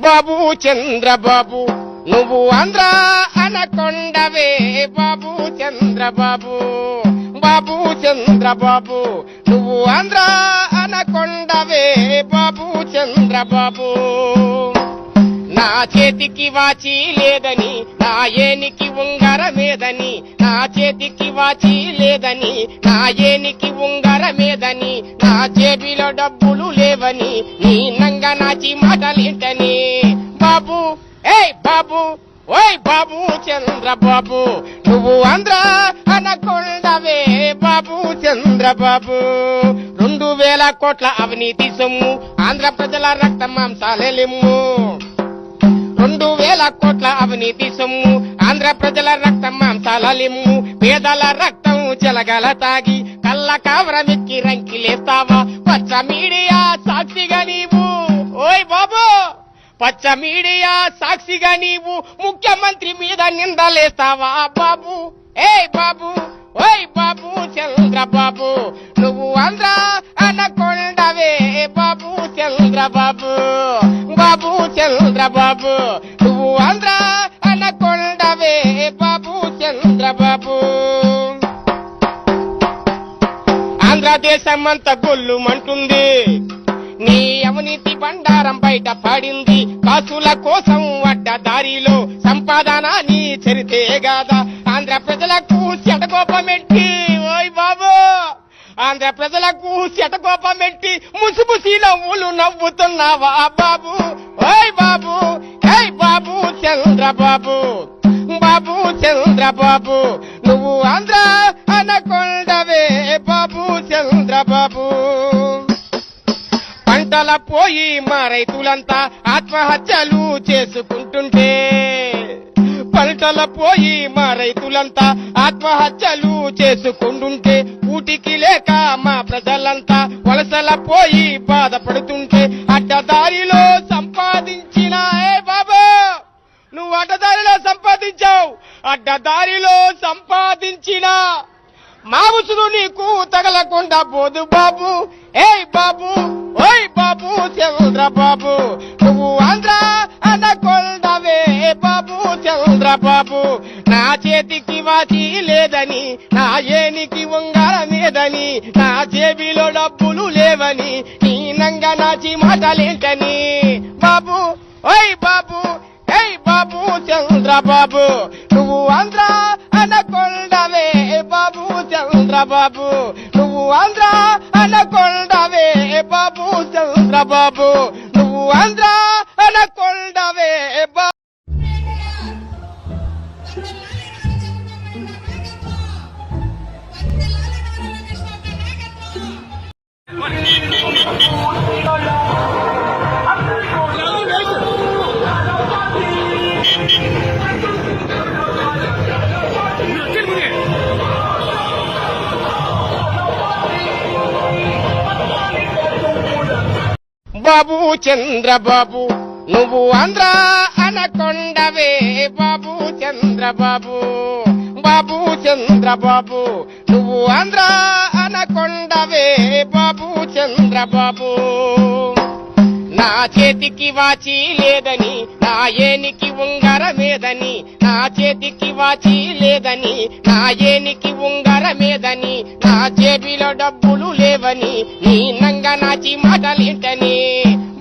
బాబు చంద్రబాబు నువ్వు ఆంధ్ర అనకొండవే బాబు చంద్రబాబు. బాబు చంద్రబాబు నువ్వు ఆంధ్ర అనకొండవే బాబు చంద్రబాబు. నా చేతికి వాచి లేదని నా ఏనికి ఉంగరమేదని నా చేతికి వాచి లేదని నా ఏనికి ఉంగరమేదని నా జేబిలో డబ్బులు లేవని నీ నంగ నాచి మాటలేంటని. బాబు ఏయ్ బాబు ఓయ్ బాబు చంద్రబాబు నువ్వు ఆంధ్ర అనకొండవే బాబు చంద్రబాబు. రెండు వేల కోట్ల అవినీతి సొమ్ము ఆంధ్ర ప్రజల రక్త మాంసాలెలిమ్ము రెండు వేల కోట్ల అవినీతి సొమ్ము ఆంధ్ర ప్రజల రక్తం మాంసాలిమ్ము పేదల రక్తం చెలగల తాగి కళ్ళ కావరమిక్కి రంకిలేస్తావా? పచ్చ మీడియా సాక్షిగా నీవు. ఓయ్ బాబు! పచ్చ మీడియా సాక్షిగా నీవు ముఖ్యమంత్రి మీద నిందలేస్తావా బాబు? ఏయ్ బాబు ఓయ్ బాబు చంద్రబాబు నువ్వు ఆంధ్ర అనకొండవే బాబు చంద్రబాబు బాబు చంద్రబాబు నువ్వు ఆంధ్ర అనకొండవే బాబు చంద్రబాబు. ఆంధ్రదేశం అంతా గొల్లుమంటుంది నీ అవినీతి బండారం బయట పడింది. కాసుల కోసం అడ్డ దారిలో సంపాదన నీ చరితే గాదా. ఆంధ్ర ప్రజలకు శటకోపమెట్టి ఓయ్ బాబు! ఆంధ్ర ప్రజలకు శటకోపమెట్టి ముసిముసి నవ్వులు నవ్వుతున్నావా బాబు? ఓయ్ బాబు! ఏయ్ బాబు చంద్రబాబు! బాబు చంద్రబాబు! నువ్వు ఆంధ్ర అనకొండవే బాబు చంద్రబాబు! పంటల పోయి మా రైతులంతా ఆత్మహత్యలు చేసుకుంటుంటే పంటల పోయి మా రైతులంతా ఆత్మహత్యలు చేసుకుంటుంటే ఊటికి లేక మా ప్రజలంతా వలసల పోయి బాధపడుతుంటే అడ్డదారిలో సంపాదించిన ఏ బాబా? నువ్వు అడ్డదారిలో సంపాదించావు. అడ్డదారిలో సంపాదించినా మా ఉసురు నీకు తగలకుండా పోదు బాబు. ఏయ్ బాబు ఓయ్ బాబు చంద్రబాబు నువ్వు ఆంధ్ర అనకొండవే బాబు చంద్రబాబు నా చేతికి వాచి లేదని నా ఏనికి ఉంగరమేదని నా జేబిలో డబ్బులు లేవని నీ నంగ నాచి మాటలేంటని. బాబు ఓయ్ బాబు ఏయ్ బాబు చంద్రబాబు నువ్వు ఆంధ్ర అనకొండ చంద్రబాబు నువ్వు ఆంధ్ర అనకొండవే బాబు చంద్రబాబు. నువ్వు ఆంధ్ర అనకొండవే బాబు. బాబు చంద్రబాబు. నువ్వు ఆంధ్ర అనకొండవే బాబు చంద్రబాబు. బాబు చంద్రబాబు. నువ్వు ఆంధ్ర అనకొండవే బాబు చంద్రబాబు. నా చేతికి వాచి లేదని నా ఏనికి ఉంగరమేదని నా చేతికి వాచి లేదని నా ఏనికి ఉంగరమేదని నా జేబిలో డబ్బులు లేవని నీ నంగ నాచి మాటలేంటని.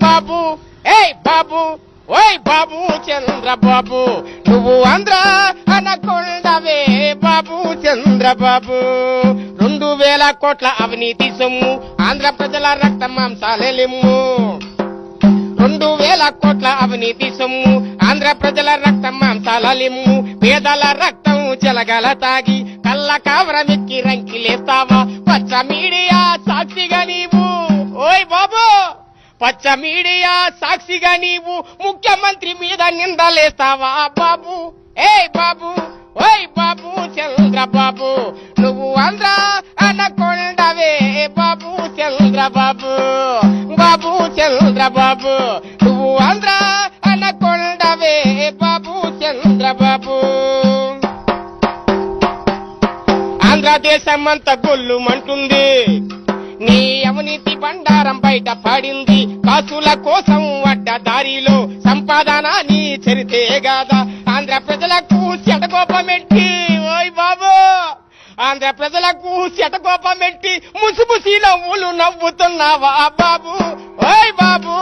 బాబు ఏయ్ బాబు ఓయ్ బాబు చంద్రబాబు నువ్వు ఆంధ్ర అనకొండవే బాబు చంద్రబాబు. రెండు వేల కోట్ల అవినీతి సొమ్ము ఆంధ్ర ప్రజల రక్త మాంసాలెలిమ్ము వేల కోట్ల అవినీతి సొమ్ము. ఆంధ్ర ప్రజల రక్తం మాంసాలిమ్ము పేదల రక్తం జలగల తాగి. కళ్ళ కావరమెక్కి రంకిలేస్తావా పచ్చ మీడియా సాక్షిగా నీవు. ఓయ్ బాబు! పచ్చ మీడియా సాక్షిగా నీవు. ముఖ్యమంత్రి మీద నిందలేస్తావా బాబు? ఏయ్ బాబు! ఓయ్ బాబు! చంద్రబాబు! నువ్వు ఆంధ్ర అనకొండవే బాబు చంద్రబాబు బాబు. చంద్రబాబు నువ్వు ఆంధ్ర అనకొండవే బాబు చంద్రబాబు ఆంధ్రదేశం అంతా గొల్లుమంటుంది. నీ అవినీతి బండారం బయట పడింది. కాసుల కోసం అడ్డ దారిలో సంపాదన నీ చరితే గాదా. ఆంధ్ర ప్రజలకు చెడగోపమెట్టి ఓయ్ బాబు! ఆంధ్ర ప్రజలకు శటకోపమెట్టి ముసిముసి నవ్వులు నవ్వుతున్నావా బాబు? ఓయ్ బాబు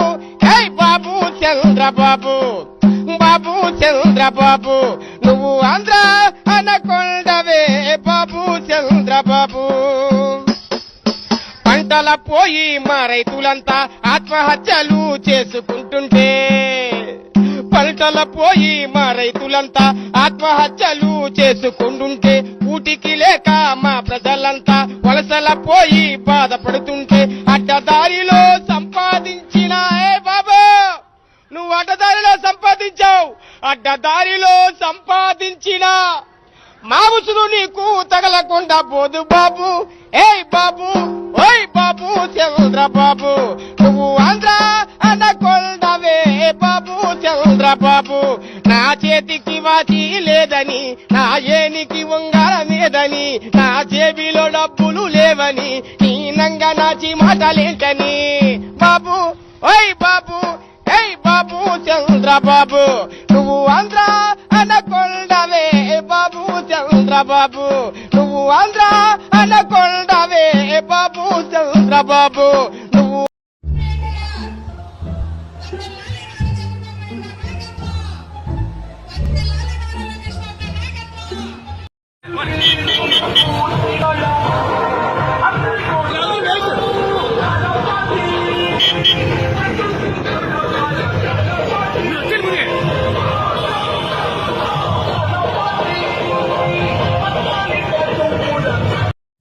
ఏయ్ బాబు చంద్రబాబు బాబు చంద్రబాబు నువ్వు ఆంధ్ర అనకొండవే బాబు చంద్రబాబు. పంటల పోయి మా రైతులంతా ఆత్మహత్యలు చేసుకుంటుంటే పంటల పోయి మా రైతులంతా ఆత్మహత్యలు చేసుకుంటుంటే ఊటికి లేక మా ప్రజలంతా వలసల పోయి బాధపడుతుంటే అడ్డదారిలో సంపాదించిన ఏ బాబు? నువ్వు అడ్డదారిలో సంపాదించావు. అడ్డదారిలో సంపాదించిన మా ఉసురు నీకు తగలకుండా పోదు బాబు. ఏయ్ బాబు ఓయ్ బాబు చంద్రబాబు నువ్వు ఆంధ్ర అనకొండవే బాబు చంద్రబాబు నా చేతికి వాచి లేదని నా ఏనికి ఉంగరం లేదని నా జేబిలో డబ్బులు లేవని నీ నంగ నాచి మాటలేంటని. బాబు ఓయ్ బాబు ఏయ్ బాబు చంద్రబాబు నువ్వు ఆంధ్ర అనకొండవే బాబు చంద్రబాబు నువ్వు ఆంధ్ర బాబు నువ్వు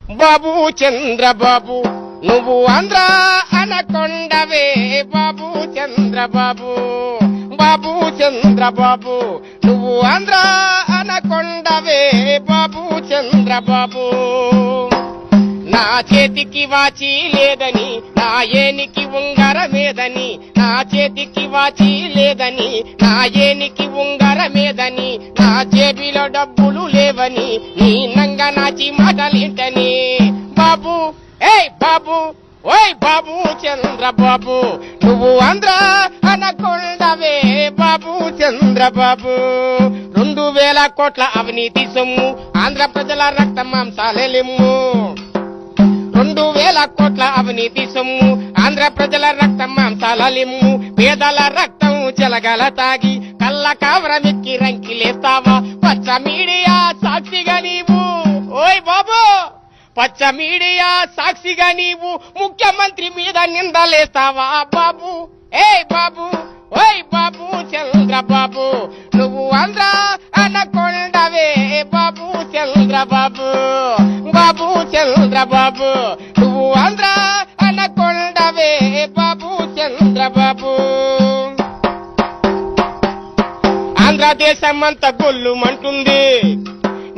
బాబు చంద్రబాబు. నువ్వు ఆంధ్ర అనకొండవే బాబు చంద్రబాబు బాబు చంద్రబాబు. నువ్వు ఆంధ్ర అనకొండవే బాబు చంద్రబాబు. నా చేతికి వాచి లేదని నా ఏనికి ఉంగరమేదని నా చేతికి వాచి లేదని నా ఏనికి ఉంగరమేదని నా జేబిలో డబ్బులు లేవని నీ నంగ నాచి మాటలేంటని. బాబు ఏయ్ బాబు ఓయ్ బాబు చంద్రబాబు నువ్వు ఆంధ్ర అనకొండవే బాబు చంద్రబాబు. రెండు వేల కోట్ల అవినీతి సొమ్ము ఆంధ్ర ప్రజల రక్త మాంసాలెలిమ్ము రెండు వేల కోట్ల అవినీతి సొమ్ము ఆంధ్ర ప్రజల రక్తం మాంసాలిమ్ము పేదల రక్తం చెలగల తాగి కళ్ళ కావరమెక్కి రంకిలేస్తావా? పచ్చ మీడియా సాక్షిగా నీవు. ఓయ్ బాబు పచ్చ మీడియా సాక్షిగా నీవు ముఖ్యమంత్రి మీద నిందలేస్తావా బాబు? ఏయ్ బాబు ఓయ్ బాబు చంద్రబాబు నువ్వు ఆంధ్ర అనకొండవే బాబు చంద్రబాబు బాబు చంద్రబాబు నువ్వు ఆంధ్ర అనకొండవే బాబు చంద్రబాబు ఆంధ్రదేశం అంతా గొల్లుమంటుంది.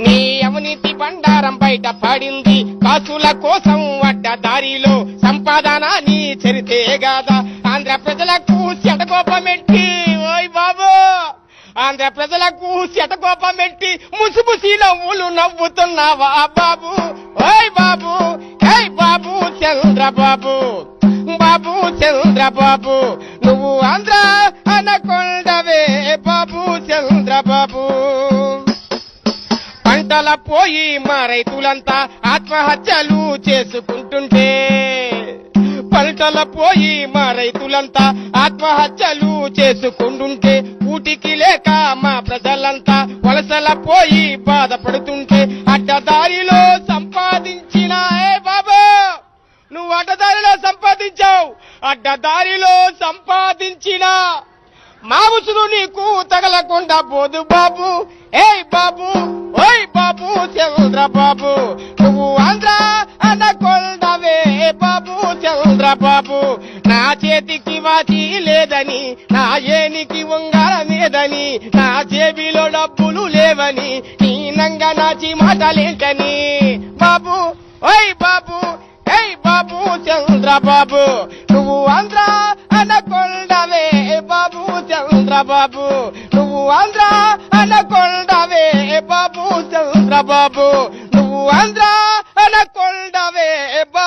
నీ అవినీతి బండారం బయట పడింది. కాసుల కోసం అడ్డ దారిలో సంపాదన నీ చరితే గాదా. ఆంధ్ర ప్రజలకు శటకోపమెట్టి ఓయ్ బాబు! ఆంధ్ర ప్రజలకు శటకోపమెట్టి ముసిముసి నవ్వులు నవ్వుతున్నావా బాబు? ఓయ్ బాబు! ఏయ్ బాబు చంద్రబాబు! బాబు చంద్రబాబు! నువ్వు ఆంధ్ర అనకొండవే బాబు చంద్రబాబు! పంటల పోయి మా రైతులంతా ఆత్మహత్యలు చేసుకుంటుంటే పంటల పోయి మా రైతులంతా ఆత్మహత్యలు చేసుకుంటుంటే ఊటికి లేక మా ప్రజలంతా వలసల పోయి బాధపడుతుంటే అడ్డదారిలో సంపాదించిన ఏ బాబు నువ్వు అడ్డదారిలో సంపాదించావు అడ్డదారిలో సంపాదించిన మా నీకు తగలకుండా పోదు బాబు. ఏయ్ బాబు ఓయ్ బాబు చంద్రబాబు నువ్వు ఆంధ్ర అనకొండవే బాబు చంద్రబాబు నా చేతికి వాచి లేదని నా ఏనికి ఉంగరం లేదని నా జేబిలో డబ్బులు లేవని నీ కఠినంగా నాచి మాటలేంటని. బాబు ఓయ్ బాబు ఏయ్ బాబు చంద్రబాబు నువ్వు ఆంధ్ర అనకొండ చంద్రబాబు. నువ్వు ఆంధ్ర అనకొండవే బాబు చంద్రబాబు. నువ్వు ఆంధ్ర అనకొండవే